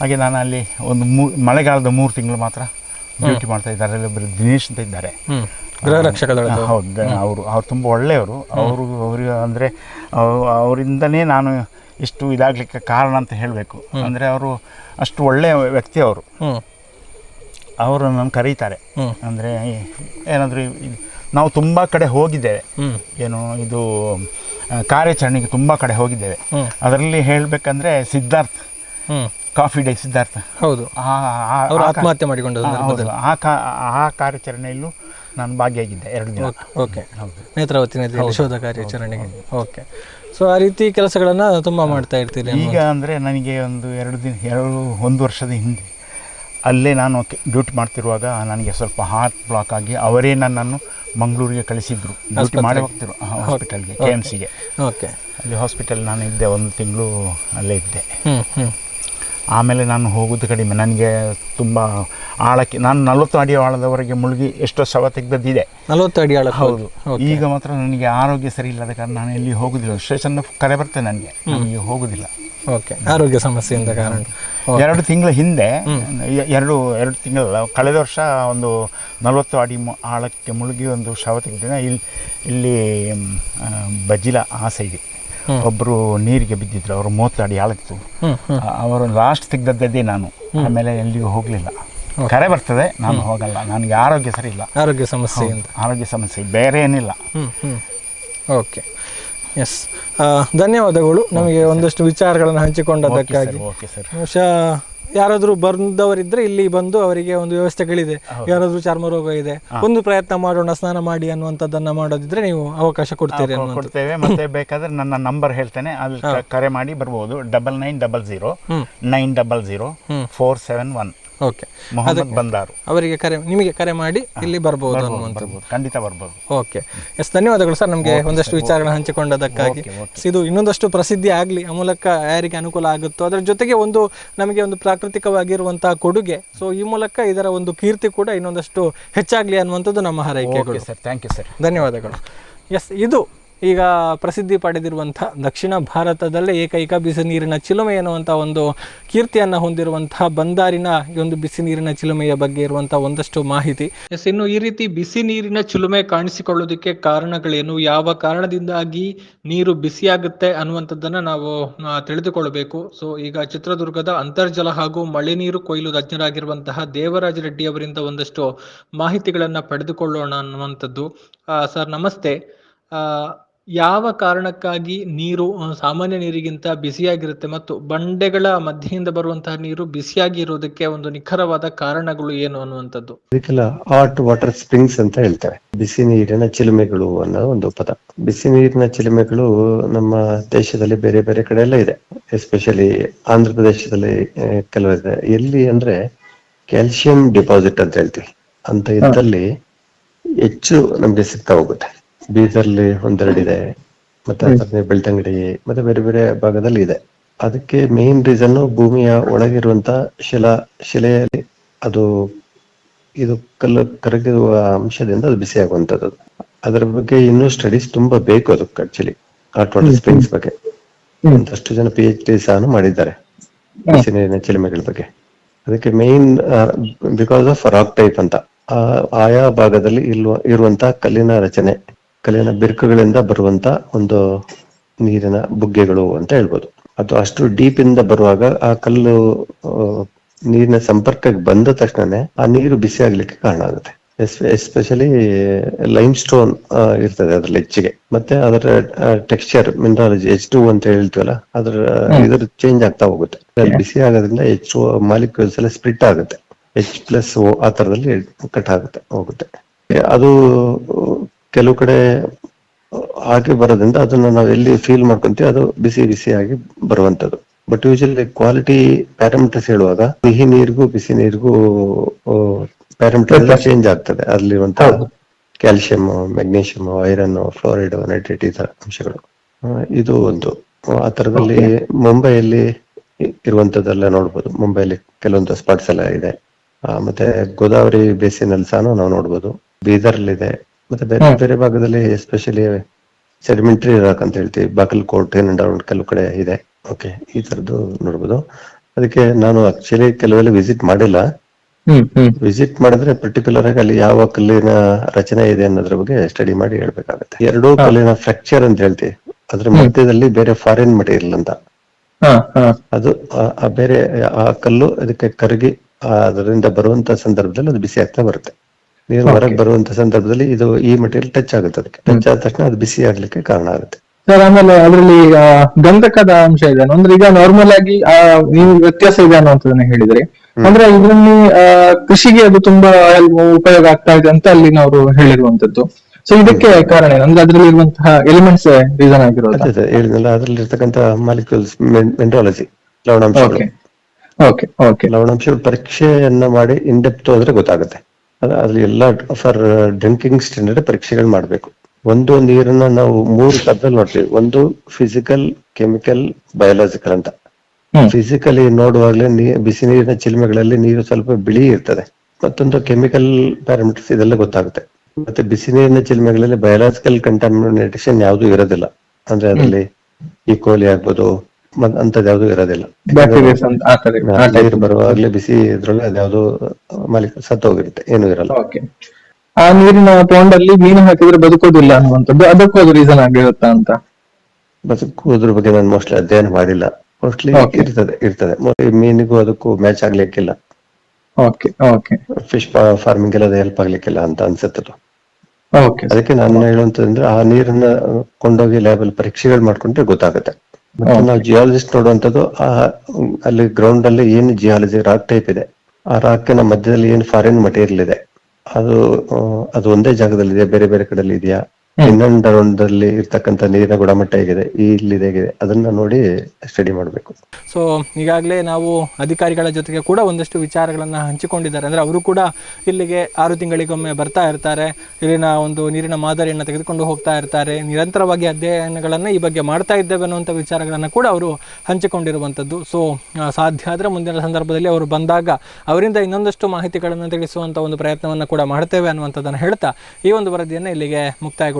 ಹಾಗೆ ನಾನು ಅಲ್ಲಿ ಒಂದು ಮೂ ಮಳೆಗಾಲದ ಮೂರು ತಿಂಗಳು ಮಾತ್ರ ಡ್ಯೂಟಿ ಮಾಡ್ತಾ ಇದ್ದಾರೆ. ಅಲ್ಲೊಬ್ಬರು ದಿನೇಶ್ ಅಂತ ಇದ್ದಾರೆ. ಹ್ಞೂ ಗೃಹ ರಕ್ಷಕ ದಳದ ಹೌದು. ಅವರು ಅವ್ರು ತುಂಬ ಒಳ್ಳೆಯವರು. ಅವರು ಅವರಿಗೆ ಅಂದರೆ ಅವರಿಂದನೇ ನಾನು ಇಷ್ಟು ಇದಾಗಲಿಕ್ಕೆ ಕಾರಣ ಅಂತ ಹೇಳಬೇಕು. ಅಂದರೆ ಅವರು ಅಷ್ಟು ಒಳ್ಳೆಯ ವ್ಯಕ್ತಿ ಅವರು. ಅವರು ನನ್ನ ಕರೀತಾರೆ. ಅಂದರೆ ಏನಾದರೂ ನಾವು ತುಂಬ ಕಡೆ ಹೋಗಿದ್ದೇವೆ. ಏನು ಇದು ಕಾರ್ಯಾಚರಣೆಗೆ ತುಂಬ ಕಡೆ ಹೋಗಿದ್ದೇವೆ. ಅದರಲ್ಲಿ ಹೇಳಬೇಕಂದ್ರೆ ಸಿದ್ಧಾರ್ಥ್. Coffee day Siddhartha. ಹೌದು. ಆ ಆ- ಅವರು ಆತ್ಮಹತ್ಯೆ ಮಾಡಿಕೊಂಡು ಆ- ಹೌದು. ಆ ಕಾ ಆ ಕಾರ್ಯಾಚರಣೆಯಲ್ಲೂ ನಾನು ಭಾಗಿಯಾಗಿದ್ದೆ ಎರಡು ದಿನ. ಓಕೆ ನೇತ್ರಾವತಿ ಶೋಧ ಕಾರ್ಯಾಚರಣೆಗೆ. ಓಕೆ. ಸೊ ಆ ರೀತಿ ಕೆಲಸಗಳನ್ನು ತುಂಬಾ ಮಾಡ್ತಾ ಇರ್ತೀರಿ ಈಗ ಅಂದರೆ ನನಗೆ ಒಂದು ಎರಡು ದಿನ ಎರಡು ಒಂದು ವರ್ಷದ ಹಿಂದೆ ಅಲ್ಲೇ ನಾನು ಡ್ಯೂಟಿ ಮಾಡ್ತಿರುವಾಗ ನನಗೆ ಸ್ವಲ್ಪ ಹಾರ್ಟ್ ಬ್ಲಾಕ್ ಆಗಿ ಅವರೇ ನನ್ನನ್ನು ಮಂಗಳೂರಿಗೆ ಕಳಿಸಿದ್ರು. ಡ್ಯೂಟಿ ಮಾಡಿ ಹೋಗ್ತಿರು ಹಾಸ್ಪಿಟಲ್ಗೆ ಕೆ ಎಂ ಸಿಗೆ ಓಕೆ. ಅಲ್ಲಿ ಹಾಸ್ಪಿಟಲ್ ನಾನು ಇದ್ದೆ ಒಂದು ತಿಂಗಳು ಅಲ್ಲೇ ಇದ್ದೆ. ಆಮೇಲೆ ನಾನು ಹೋಗೋದು ಕಡಿಮೆ. ನನಗೆ ತುಂಬ ಆಳಕ್ಕೆ ನಾನು ನಲವತ್ತು ಅಡಿ ಆಳದವರೆಗೆ ಮುಳುಗಿ ಎಷ್ಟೋ ಶವ ತೆಗೆದದ್ದಿದೆ. ನಲವತ್ತು ಅಡಿ ಆಳ ಹೌದು. ಈಗ ಮಾತ್ರ ನನಗೆ ಆರೋಗ್ಯ ಸರಿ ಇಲ್ಲದ ಕಾರಣ ನಾನು ಎಲ್ಲಿ ಹೋಗುದಿಲ್ಲ. ಸ್ಟೇಷನ್ ಕರೆ ಬರ್ತೇನೆ ನನಗೆ. ನನಗೆ ಹೋಗೋದಿಲ್ಲ. ಓಕೆ ಆರೋಗ್ಯ ಸಮಸ್ಯೆಯಿಂದ ಕಾರಣ. ಎರಡು ತಿಂಗಳ ಹಿಂದೆ ಎರಡು ಎರಡು ತಿಂಗಳಲ್ಲ ಕಳೆದ ವರ್ಷ ಒಂದು ನಲವತ್ತು ಅಡಿ ಆಳಕ್ಕೆ ಮುಳುಗಿ ಒಂದು ಶವ ತೆಗೆದಿನ ಇಲ್ಲಿ ಇಲ್ಲಿ ಬಜ್ಜಿಲ ಆ, ಬಜಿಲ ಆ ಸೈಡ್ ಒಬ್ಬರು ನೀರಿಗೆ ಬಿದ್ದಿದ್ರು ಅವರು ಮೂವತ್ತು ಅಡಿ ಆಳತ್ತು ಅವರು ಲಾಸ್ಟ್ ತೆಗ್ದದ್ದೇ ನಾನು. ಆಮೇಲೆ ಎಲ್ಲಿಗೂ ಹೋಗಲಿಲ್ಲ. ಕರೆ ಬರ್ತದೆ ನಾನು ಹೋಗಲ್ಲ. ನನಗೆ ಆರೋಗ್ಯ ಸರಿ ಇಲ್ಲ. ಆರೋಗ್ಯ ಸಮಸ್ಯೆ ಅಂತ. ಆರೋಗ್ಯ ಸಮಸ್ಯೆ ಬೇರೆ ಏನಿಲ್ಲ. ಓಕೆ. ಎಸ್ ಧನ್ಯವಾದಗಳು. ನಮಗೆ ಒಂದಷ್ಟು ವಿಚಾರಗಳನ್ನು ಹಂಚಿಕೊಂಡದಕ್ಕಾಗಿ. Okay sir. ಬಹುಶಃ ಯಾರಾದರೂ ಬಂದವರಿದ್ರೆ ಇಲ್ಲಿ ಬಂದು ಅವರಿಗೆ ಒಂದು ವ್ಯವಸ್ಥೆಗಳಿದೆ. ಯಾರಾದರೂ ಚರ್ಮ ರೋಗ ಇದೆ. ಒಂದು ಪ್ರಯತ್ನ ಮಾಡೋಣ ಸ್ನಾನ ಮಾಡಿ ಅನ್ನುವಂಥದ್ದನ್ನ ಮಾಡೋದಿದ್ರೆ ನೀವು ಅವಕಾಶ ಕೊಡ್ತೀರಿ ಕೊಡ್ತೇವೆ. ಮತ್ತೆ ಬೇಕಾದ್ರೆ ನನ್ನ ನಂಬರ್ ಹೇಳ್ತೇನೆ. ಅಲ್ಲಿ ಕರೆ ಮಾಡಿ ಬರ್ಬೋದು. Double nine double zero nine double zero four seven one. Okay. Mohammed ಬಂದಾರು. ಅವರಿಗೆ ಕರೆ ನಿಮಗೆ ಕರೆ ಮಾಡಿ ಇಲ್ಲಿ ಬರ್ಬೋದು ಅನ್ನುವಂಥದ್ದು. ಖಂಡಿತ ಬರ್ಬೋದು. ಓಕೆ. ಎಸ್ ಧನ್ಯವಾದಗಳು ಸರ್ ನಮಗೆ ಒಂದಷ್ಟು ವಿಚಾರಗಳನ್ನು ಹಂಚಿಕೊಂಡದಕ್ಕಾಗಿ. ಇದು ಇನ್ನೊಂದಷ್ಟು ಪ್ರಸಿದ್ಧಿ ಆಗಲಿ ಆ ಮೂಲಕ ಯಾರಿಗೆ ಅನುಕೂಲ ಆಗುತ್ತೋ ಅದರ ಜೊತೆಗೆ ಒಂದು ನಮಗೆ ಒಂದು ಪ್ರಾಕೃತಿಕವಾಗಿರುವಂತಹ ಕೊಡುಗೆ. ಸೊ ಈ ಮೂಲಕ ಇದರ ಒಂದು ಕೀರ್ತಿ ಕೂಡ ಇನ್ನೊಂದಷ್ಟು ಹೆಚ್ಚಾಗಲಿ ಅನ್ನುವಂಥದ್ದು ನಮ್ಮ ಹಾರೈಕೆಗಳು. Okay sir thank you sir. ಧನ್ಯವಾದಗಳು. ಎಸ್ ಇದು ಈಗ ಪ್ರಸಿದ್ಧಿ ಪಡೆದಿರುವಂಥ ದಕ್ಷಿಣ ಭಾರತದಲ್ಲೇ ಏಕೈಕ ಬಿಸಿ ನೀರಿನ ಚಿಲುಮೆ ಎನ್ನುವಂಥ ಒಂದು ಕೀರ್ತಿಯನ್ನು ಹೊಂದಿರುವಂತಹ ಬಂದಾರಿನ ಈ ಒಂದು ಬಿಸಿ ನೀರಿನ ಚಿಲುಮೆಯ ಬಗ್ಗೆ ಇರುವಂಥ ಒಂದಷ್ಟು ಮಾಹಿತಿ. ಎಸ್, ಇನ್ನು ಈ ರೀತಿ ಬಿಸಿ ನೀರಿನ ಚಿಲುಮೆ ಕಾಣಿಸಿಕೊಳ್ಳೋದಕ್ಕೆ ಕಾರಣಗಳೇನು? ಯಾವ ಕಾರಣದಿಂದಾಗಿ ನೀರು ಬಿಸಿಯಾಗುತ್ತೆ ಅನ್ನುವಂಥದ್ದನ್ನು ನಾವು ತಿಳಿದುಕೊಳ್ಳಬೇಕು. ಸೊ, ಈಗ ಚಿತ್ರದುರ್ಗದ ಅಂತರ್ಜಲ ಹಾಗೂ ಮಳೆ ನೀರು ಕೊಯ್ಲು ತಜ್ಞರಾಗಿರುವಂತಹ ದೇವರಾಜ ರೆಡ್ಡಿ ಅವರಿಂದ ಒಂದಷ್ಟು ಮಾಹಿತಿಗಳನ್ನು ಪಡೆದುಕೊಳ್ಳೋಣ ಅನ್ನುವಂಥದ್ದು. ಸರ್, ನಮಸ್ತೆ. ಯಾವ ಕಾರಣಕ್ಕಾಗಿ ನೀರು ಸಾಮಾನ್ಯ ನೀರಿಗಿಂತ ಬಿಸಿಯಾಗಿರುತ್ತೆ ಮತ್ತು ಬಂಡೆಗಳ ಮಧ್ಯೆಯಿಂದ ಬರುವಂತಹ ನೀರು ಬಿಸಿಯಾಗಿ ಇರೋದಕ್ಕೆ ಒಂದು ನಿಖರವಾದ ಕಾರಣಗಳು ಏನು ಅನ್ನುವಂಥದ್ದು? ಇದಕ್ಕೆಲ್ಲ ಹಾಟ್ ವಾಟರ್ ಸ್ಪ್ರಿಂಗ್ಸ್ ಅಂತ ಹೇಳ್ತೇವೆ. ಬಿಸಿ ನೀರಿನ ಚಿಲುಮೆಗಳು ಅನ್ನೋ ಒಂದು ಪದ. ಬಿಸಿ ನೀರಿನ ಚಿಲುಮೆಗಳು ನಮ್ಮ ದೇಶದಲ್ಲಿ ಬೇರೆ ಬೇರೆ ಕಡೆ ಎಲ್ಲ ಇದೆ. ಎಸ್ಪೆಷಲಿ ಆಂಧ್ರ ಪ್ರದೇಶದಲ್ಲಿ ಕೆಲವಿದೆ ಎಲ್ಲಿ ಅಂದ್ರೆ ಕ್ಯಾಲ್ಸಿಯಂ ಡಿಪಾಸಿಟ್ ಅಂತ ಹೇಳ್ತೀವಿ. ಅಂತ ಇದ್ದಲ್ಲಿ ಹೆಚ್ಚು ನಮ್ಗೆ ಸಿಗ್ತಾ ಹೋಗುತ್ತೆ. ಬೀದರ್ಲಿ ಒಂದೆರಡಿದೆ ಮತ್ತೆ ಬೆಳ್ತಂಗಡಿ ಮತ್ತೆ ಬೇರೆ ಬೇರೆ ಭಾಗದಲ್ಲಿ ಇದೆ. ಅದಕ್ಕೆ ಮೇನ್ ರೀಸನ್ ಭೂಮಿಯ ಒಳಗಿರುವಂತ ಶಿಲಾ ಶಿಲೆಯಲ್ಲಿ ಅದು ಇದು ಕಲ್ಲು ಕರಗಿರುವ ಅಂಶದಿಂದ ಅದು ಬಿಸಿ ಆಗುವಂತದ್ದು ಅದರ ಬಗ್ಗೆ ಇನ್ನೂ ಸ್ಟಡೀಸ್ ತುಂಬಾ ಬೇಕು ಅದಕ್ಕೆ ಆಕ್ಚುಲಿ ಹಾಟ್ ವಾಟರ್ ಸ್ಪ್ರಿಂಗ್ಸ್ ಬಗ್ಗೆ. ಒಂದಷ್ಟು ಜನ ಪಿ ಎಚ್ ಡಿ ಸಹ ಮಾಡಿದ್ದಾರೆ ಬಿಸಿ ನೀರಿನ ಚಿಲುಮೆಗಳ ಬಗ್ಗೆ. ಅದಕ್ಕೆ main because of rock type ಅಂತ ಆ, ಆಯಾ ಭಾಗದಲ್ಲಿ ಇಲ್ವ ಇರುವಂತಹ ಕಲ್ಲಿನ ರಚನೆ ಕಲ್ಲಿನ ಬಿರುಕುಗಳಿಂದ ಬರುವಂತ ಒಂದು ನೀರಿನ ಬುಗ್ಗೆಗಳು ಅಂತ ಹೇಳ್ಬೋದು. ಅದು ಅಷ್ಟು ಡೀಪ್ ಇಂದ ಬರುವಾಗ ಆ ಕಲ್ಲು ನೀರಿನ ಸಂಪರ್ಕಕ್ಕೆ ಬಂದ ತಕ್ಷಣನೇ ಆ ನೀರು ಬಿಸಿ ಆಗ್ಲಿಕ್ಕೆ ಕಾರಣ ಆಗುತ್ತೆ. ಎಸ್ಪೆಷಲಿ ಲೈಮ್ ಸ್ಟೋನ್ ಇರ್ತದೆ ಅದ್ರಲ್ಲಿ ಹೆಚ್ಚಿಗೆ. ಮತ್ತೆ ಅದರ ಟೆಕ್ಸ್ಚರ್ ಮಿನರಾಲಜಿ ಎಚ್ ಟು ಅಂತ ಹೇಳ್ತೀವಲ್ಲ ಅದರ ಇದ್ರ ಚೇಂಜ್ ಆಗ್ತಾ ಹೋಗುತ್ತೆ. ಬಿಸಿ ಆಗೋದ್ರಿಂದ ಎಚ್ ಮಾಲಿಕ್ಯೂಲ್ಸ್ ಎಲ್ಲ ಸ್ಪ್ಲಿಟ್ ಆಗುತ್ತೆ. ಎಚ್ ಪ್ಲಸ್ ಆ ತರದಲ್ಲಿ ಕಟ್ ಆಗುತ್ತೆ ಹೋಗುತ್ತೆ. ಅದು ಕೆಲವು ಕಡೆ ಹಾಗೆ ಬರೋದ್ರಿಂದ ಅದನ್ನ ನಾವು ಎಲ್ಲಿ ಫೀಲ್ ಮಾಡ್ಕೊಂತೀವಿ ಅದು ಬಿಸಿ ಬಿಸಿಯಾಗಿ ಬರುವಂತದ್ದು. ಬಟ್ ಯೂಶಲಿ ಕ್ವಾಲಿಟಿ ಪ್ಯಾರಾಮೀಟರ್ಸ್ ಹೇಳುವಾಗ ಸಿಹಿ ನೀರಿಗೂ ಬಿಸಿ ನೀರಿಗೂ ಪ್ಯಾರಾಮೀಟರ್ ಎಲ್ಲ ಚೇಂಜ್ ಆಗ್ತದೆ. ಅಲ್ಲಿರುವಂತ calcium magnesium iron fluoride nitrate ಈ ತರ ಅಂಶಗಳು. ಇದು ಒಂದು. ಆ ತರದಲ್ಲಿ ಮುಂಬೈಯಲ್ಲಿ ಇರುವಂತದ್ದೆಲ್ಲ ನೋಡ್ಬೋದು. ಮುಂಬೈಲಿ ಕೆಲವೊಂದು ಸ್ಪಾಟ್ಸ್ ಎಲ್ಲ ಇದೆ. ಮತ್ತೆ ಗೋದಾವರಿ ಬೇಸಿನಲ್ಲಿ ಸಹ ನಾವು ನೋಡ್ಬೋದು. ಬೀದರ್ಲಿದೆ ಮತ್ತೆ ಬೇರೆ ಬೇರೆ ಭಾಗದಲ್ಲಿ ಎಸ್ಪೆಷಲಿ ಸೆಡಿಮೆಂಟರಿ ರಾಕ್ ಅಂತ ಹೇಳ್ತೀವಿ ಬಾಗಲಕೋಟ್ ಏನಂಡ ಕೆಲವು ಕಡೆ ಇದೆ. ಓಕೆ ಈ ತರದ್ದು ನೋಡ್ಬೋದು. ಅದಕ್ಕೆ ನಾನು ಆಕ್ಚುಲಿ ಕೆಲವೆಲ್ಲ ವಿಸಿಟ್ ಮಾಡಿಲ್ಲ. ವಿಸಿಟ್ ಮಾಡಿದ್ರೆ ಪರ್ಟಿಕ್ಯುಲರ್ ಆಗಿ ಅಲ್ಲಿ ಯಾವ ಕಲ್ಲಿನ ರಚನೆ ಇದೆ ಅನ್ನೋದ್ರ ಬಗ್ಗೆ ಸ್ಟಡಿ ಮಾಡಿ ಹೇಳ್ಬೇಕಾಗತ್ತೆ. ಎರಡೂ ಕಲ್ಲಿನ ಫ್ರಾಕ್ಚರ್ ಅಂತ ಹೇಳ್ತೀವಿ. ಅದ್ರ ಮಧ್ಯದಲ್ಲಿ ಬೇರೆ ಫಾರಿನ್ ಮಟೀರಿಯಲ್ ಅಂತ. ಅದು ಬೇರೆ ಆ ಕಲ್ಲು ಅದಕ್ಕೆ ಕರಗಿ ಅದರಿಂದ ಬರುವಂತ ಸಂದರ್ಭದಲ್ಲಿ ಅದು ಬಿಸಿ ಆಗ್ತಾ ಬರುತ್ತೆ. ನೀರು ಹೊರಗೆ ಬರುವಂತ ಸಂದರ್ಭದಲ್ಲಿ ಇದು ಈ ಮಟೀರಿಯಲ್ ಟಚ್ ಆಗುತ್ತೆ ಅದಕ್ಕೆ. ಟಚ್ ಆದ ತಕ್ಷಣ ಅದು ಬಿಸಿ ಆಗ್ಲಿಕ್ಕೆ ಕಾರಣ ಆಗುತ್ತೆ. ಸರ್ ಆಮೇಲೆ ಅದರಲ್ಲಿ ಗಂಧಕದ ಅಂಶ ಇದೆ ಅಂದ್ರೆ ಈಗ ನಾರ್ಮಲ್ ಆಗಿ ಆ, ನೀವು ವ್ಯತ್ಯಾಸ ಇದೆ ಅನ್ನುವಂಥದ್ದನ್ನ ಹೇಳಿದ್ರಿ. ಅಂದ್ರೆ ಇದರಲ್ಲಿ ಆ, ಕೃಷಿಗೆ ಅದು ತುಂಬಾ ಉಪಯೋಗ ಆಗ್ತಾ ಇದೆ ಅಂತ ಅಲ್ಲಿ ನಾವು ಹೇಳಿರುವಂತದ್ದು ಸೊ ಇದಕ್ಕೆ ಕಾರಣ ಏನು? ಅಂದ್ರೆ ಅದರಲ್ಲಿ ಇರುವಂತಹ ಎಲಿಮೆಂಟ್ಸ್ ರೀಸನ್ ಆಗಿರೋದು ಹೇಳಿದ್ನಲ್ಲ ಅದರಲ್ಲಿ ಇರ್ತಕ್ಕಂಥ ಮಾಲಿಕ್ಯೂಲ್ಸ್ ಮೆಂಟ್ರಾಲಜಿ ಲವಣಾಂಶ ಓಕೆ ಓಕೆ ಲವಣಾಂಶಗಳ ಪರೀಕ್ಷೆಯನ್ನ ಮಾಡಿ ಇನ್ ಡೆಪ್ತ್ ಹೋದ್ರೆ ಗೊತ್ತಾಗುತ್ತೆ. ಅದ್ರಲ್ಲಿ ಎಲ್ಲ ಫಾರ್ ಡ್ರಿಂಕಿಂಗ್ ಸ್ಟ್ಯಾಂಡರ್ಡ್ ಪರೀಕ್ಷೆಗಳು ಮಾಡಬೇಕು. ಒಂದು ನೀರನ್ನ ನಾವು ಮೂರು ತರದಲ್ಲಿ ನೋಡ್ತೀವಿ. ಒಂದು ಫಿಸಿಕಲ್ ಕೆಮಿಕಲ್ ಬಯೋಲಾಜಿಕಲ್ ಅಂತ. ಫಿಸಿಕಲಿ ನೋಡುವಾಗಲೇ ನೀ ಬಿಸಿ ನೀರಿನ ಚಿಲ್ಮೆಗಳಲ್ಲಿ ನೀರು ಸ್ವಲ್ಪ ಬಿಳಿ ಇರ್ತದೆ. ಮತ್ತೊಂದು ಕೆಮಿಕಲ್ ಪ್ಯಾರಾಮೀಟರ್ಸ್ ಇದೆಲ್ಲ ಗೊತ್ತಾಗುತ್ತೆ. ಮತ್ತೆ ಬಿಸಿ ನೀರಿನ ಚಿಲ್ಮೆಗಳಲ್ಲಿ ಬಯೋಲಾಜಿಕಲ್ ಕಂಟಾಮಿನೇಷನ್ ಯಾವುದು ಇರೋದಿಲ್ಲ. ಅಂದ್ರೆ ಅದರಲ್ಲಿ ಈ ಕೋಲಿ ಆಗ್ಬೋದು ಅಂತದ್ ಯಾವ್ದು ಇರೋದಿಲ್ಲ. ಬ್ಯಾಕ್ಟೀರಿಯಾಸ್ ಅಂತ ಆ ತರ ಆ type. ನೀರು ಬರುವಾಗ್ಲೇ ಬಿಸಿ ಇದ್ರೊಳಗೆ ಅದ್ಯಾವ್ದು ಮಾಲಿಕ ಸತ್ತೋಗಿರುತ್ತೆ ಏನು ಇರಲ್ಲ. ಆ ನೀರಿನ ಪೌಂಡಲ್ಲಿ ಮೀನು ಹಾಕಿದ್ರೆ ಬದುಕೋದಿಲ್ಲ ಅನ್ನುವಂಥದ್ದು ಅದಕ್ಕೂ ಅದು ರೀಸನ್ ಆಗಿರುತ್ತಾ ಅಂತ? ಬದುಕುವುದ್ರ ಬಗ್ಗೆ ನಾನು ಮೋಸ್ಟ್ಲಿ ಅಧ್ಯಯನ ಮಾಡಿಲ್ಲ. Mostly Okay. ಇರ್ತದೆ ಇರ್ತದೆ. Mostly ಮೀನಿಗೂ ಅದಕ್ಕೂ ಮ್ಯಾಚ್ ಆಗ್ಲಿಕ್ಕಿಲ್ಲ. ಓಕೆ ಓಕೆ ಫಿಶ್ ಫಾರ್ಮಿಂಗ್ ಎಲ್ಲ ಹೆಲ್ಪ್ ಆಗ್ಲಿಕ್ಕಿಲ್ಲ ಅಂತ ಅನ್ಸುತ್ತದು ಓಕೆ ಅದಕ್ಕೆ ನಾನು ಹೇಳುವಂತಂದ್ರೆ ಆ ನೀರನ್ನ ಕೊಂಡೋಗಿ ಲ್ಯಾಬಲ್ ಪರೀಕ್ಷೆಗಳು ಮಾಡ್ಕೊಂಡ್ರೆ ಗೊತ್ತಾಗುತ್ತೆ. ಮತ್ತೆ ನಾವು ಜಿಯಾಲಜಿಸ್ಟ್ ನೋಡುವಂತದ್ದು ಆ ಅಲ್ಲಿ ಗ್ರೌಂಡ್ ಅಲ್ಲಿ ಏನು ಜಿಯಾಲಜಿ ರಾಕ್ ಟೈಪ್ ಇದೆ. ಆ ರಾಕಿನ ಮಧ್ಯದಲ್ಲಿ ಏನು ಫಾರಿನ್ ಮಟೀರಿಯಲ್ ಇದೆ. ಅದು ಅದು ಒಂದೇ ಜಾಗದಲ್ಲಿದೆ ಬೇರೆ ಬೇರೆ ಕಡೆಯಲ್ಲಿ ಇದೆಯಾ? ಇನ್ನೊಂದು ರೌಂಡ್ ಅಲ್ಲಿ ಇರ್ತಕ್ಕಂಥ ನೀರಿನ ಗುಣಮಟ್ಟ ಹೇಗಿದೆ ಇಲ್ಲಿ ಹೇಗಿದೆ, ಅದನ್ನ ನೋಡಿ ಸ್ಟಡಿ ಮಾಡಬೇಕು. ಸೊ ಈಗಾಗಲೇ ನಾವು ಅಧಿಕಾರಿಗಳ ಜೊತೆಗೆ ಕೂಡ ಒಂದಷ್ಟು ವಿಚಾರಗಳನ್ನು ಹಂಚಿಕೊಂಡಿದ್ದಾರೆ. ಅಂದ್ರೆ ಅವರು ಕೂಡ ಇಲ್ಲಿಗೆ ಆರು ತಿಂಗಳಿಗೊಮ್ಮೆ ಬರ್ತಾ ಇರ್ತಾರೆ. ಇಲ್ಲಿನ ಒಂದು ನೀರಿನ ಮಾದರಿಯನ್ನು ತೆಗೆದುಕೊಂಡು ಹೋಗ್ತಾ ಇರ್ತಾರೆ. ನಿರಂತರವಾಗಿ ಅಧ್ಯಯನಗಳನ್ನು ಈ ಬಗ್ಗೆ ಮಾಡ್ತಾ ಇದ್ದೇವೆ ಅನ್ನುವಂಥ ವಿಚಾರಗಳನ್ನು ಕೂಡ ಅವರು ಹಂಚಿಕೊಂಡಿರುವಂಥದ್ದು. ಸೊ ಸಾಧ್ಯ ಆದರೆ ಮುಂದಿನ ಸಂದರ್ಭದಲ್ಲಿ ಅವರು ಬಂದಾಗ ಅವರಿಂದ ಇನ್ನೊಂದಷ್ಟು ಮಾಹಿತಿಗಳನ್ನು ತಿಳಿಸುವಂಥ ಒಂದು ಪ್ರಯತ್ನವನ್ನು ಕೂಡ ಮಾಡ್ತೇವೆ ಅನ್ನುವಂಥದ್ದನ್ನು ಹೇಳ್ತಾ ಈ ಒಂದು ವರದಿಯನ್ನು ಇಲ್ಲಿಗೆ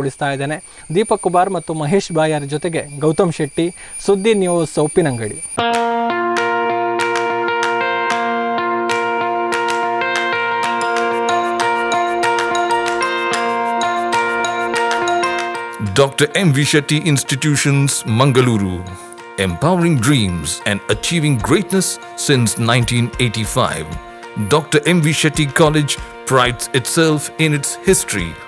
ಮುಕ್ತಾಯಗೊಳಿಸ್ತಾ ಇದ್ದೇನೆ ದೀಪಕ್ ಕುಮಾರ್ ಮತ್ತು ಮಹೇಶ್ ಬಾಯರ್ ಜೊತೆಗೆ ಗೌತಮ್ ಶೆಟ್ಟಿ ಸುದ್ದಿ news Uppinangady Dr. M. V. Shetty Institutions, Mangaluru. Empowering dreams and achieving greatness since 1985. Dr. M. V. Shetty College prides itself in its history